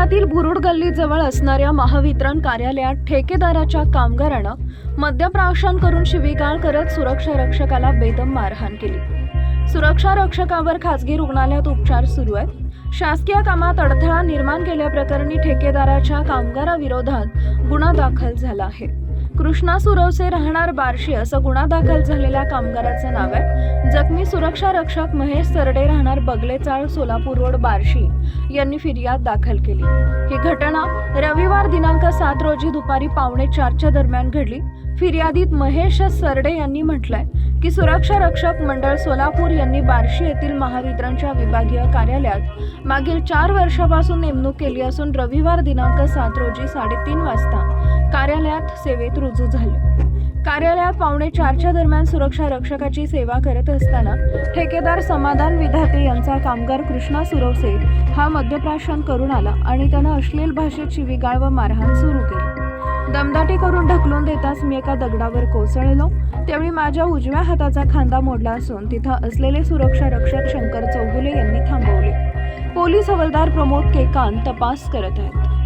शहरातील बुरुड गल्लीजवळ असणाऱ्या महावितरण कार्यालयात ठेकेदाराच्या कामगारानं मद्यप्राशन करून शिवीगाळ करत सुरक्षा रक्षकाला बेदम मारहाण केली. सुरक्षा रक्षकावर खासगी रुग्णालयात उपचार सुरू आहेत. शासकीय कामात अडथळा निर्माण केल्याप्रकरणी ठेकेदाराच्या कामगाराविरोधात गुन्हा दाखल झाला आहे. कृष्णा सुरवसे राहणार बार्शी असं गुन्हा दाखल झालेल्या कामगाराचं नाव आहे. जखमी सुरक्षा रक्षक महेश सरडे राहणार बगलेचाळ सोलापूर रोड बार्शी यांनी फिर्याद दाखल केली. ही घटना रविवार दिनांक सात रोजी दुपारी पावणे चारच्या दरम्यान घडली. फिर्यादीत महेश सरडे यांनी म्हटलंय की सुरक्षा रक्षक मंडळ सोलापूर यांनी बार्शी येथील महावितरणच्या विभागीय कार्यालयात मागील चार वर्षापासून नेमणूक केली असून रविवार दिनांक सात रोजी साडेतीन वाजता कार्यालयात सेवेत रुजू झाले. कार्यालयात पावणे चारच्या दरम्यान सुरक्षा रक्षकाची सेवा करत असताना ठेकेदार समाधान विधाते यांचा कामगार कृष्णा सुरवसे हा मद्यप्राशन करून आला आणि त्यानं अश्लील भाषेत शिवीगाळ व मारहाण सुरू केली. दमदाटी करून ढकलून देताच मी एका दगडावर कोसळलो. त्यावेळी माझ्या उजव्या हाताचा खांदा मोडला असून तिथं असलेले सुरक्षा रक्षक शंकर चौगुले यांनी थांबवले. पोलीस हवालदार प्रमोद केकान तपास करत आहेत.